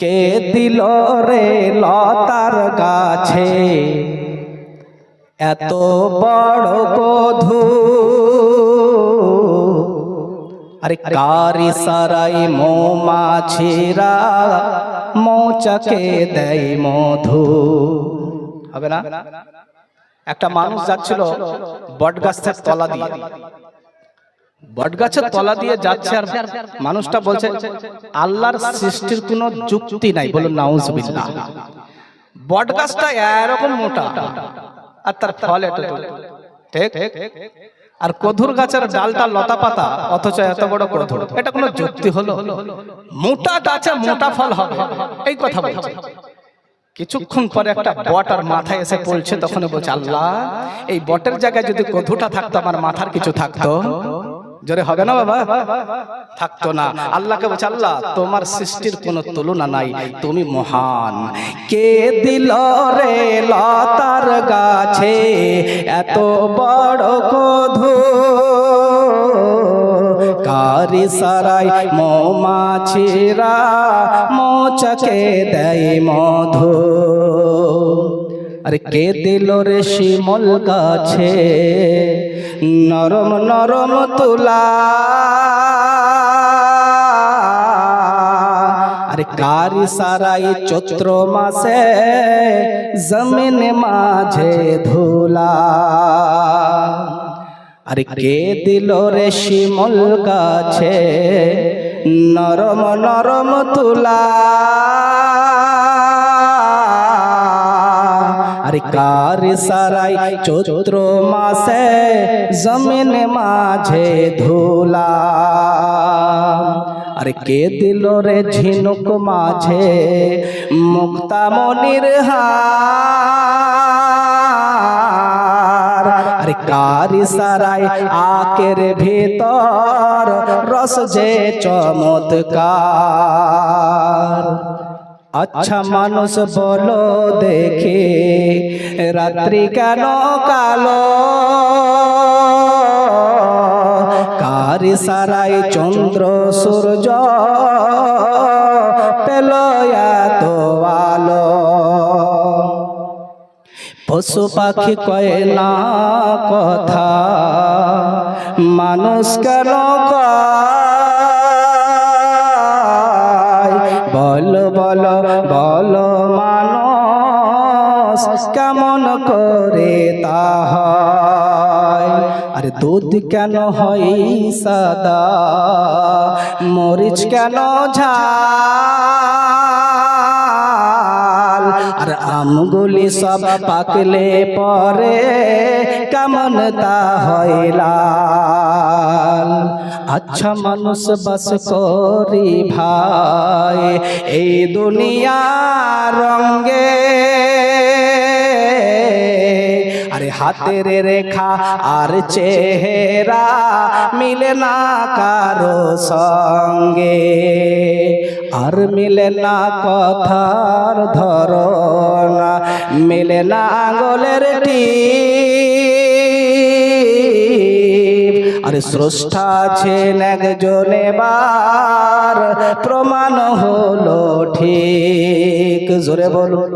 কে দিল রে লতার গাছে? এত বড় কধু আরে কারি সারাই মৌমাছিরা মৌচাকে দেয় মধু। হবে না? একটা মানুষ যাচ্ছিল বট গাছের তলা দিয়ে। বট গাছের তলা দিয়ে যাচ্ছে আর মানুষটা বলছে আল্লাহর সৃষ্টির কোনো যুক্তি নাই বলুন নাউজুবিল্লাহ। বট গাছটা এরকম মোটা আর তার ফল এত ঠিক? আর কধুর গাছের ডালটা লতা পাতা অথচ এত বড় কধুর এটা কোনো যুক্তি হলো? মোটা গাছে মোটা ফল হবে এই কথা বলছে। কিছুক্ষণ পরে একটা বট আর মাথায় এসে পড়ছে তখন বলছে আল্লাহ এই বটের জায়গায় যদি কধুটা থাকতো আমার মাথার কিছু থাকতো? জোরে হবে না বাবা? থাকতো না। আল্লাহকে বলছে আল্লাহ তোমার সৃষ্টির কোনো তুলনা নাই। তুমি মহান। কে দিল রে লতার গাছে এত বড় কধু? কারি সারাই মৌমাছিরা মোচকে দেয় মধু। আরে কে দিল রে শিমল গাছে নরম নরম তুলা। আরে কারি সারাই চৈত্র মাসে জমিন মাঝে ধুলা? আরে কে দিল রে শিমল কাছে নরম নরম তুলা? আরে কার সারাই চৈত্র মাসে জমিন মাঝে ধুলা? আরে কে দিল রে ঝিনুক মাঝে মুক্তামনির হার? আরে কারি সারাই আকের ভিতর রস যে চমৎকার? আচ্ছা মানুষ বলো দেখে, রাত্রি কেন কালো? কারি সারাই চন্দ্র, সূর্য পেল এত আলো। পশু পাখি কয় না কথা, মানুষ কেন বল বল বল মানুষ কেমন করে তা হয়? আরে দুধ কেন হয় সাদা? মরিচ কেন ঝাল? আর আমগুলি সব পাকলে পরে কেমন তা হয় আচ্ছা মানুষ বাস করি ভাই, এই দুনিয়া রঙ্গে। আরে হাতের রেখা আর চেহারা মিলে না কারও সঙ্গে। আর মিলে না কথার ধরনা, মিলে না আঙুলের টিপ। আরে স্রষ্টা আছেন একজনে বার প্রমাণ হলো ঠিক। জোরে বলুন।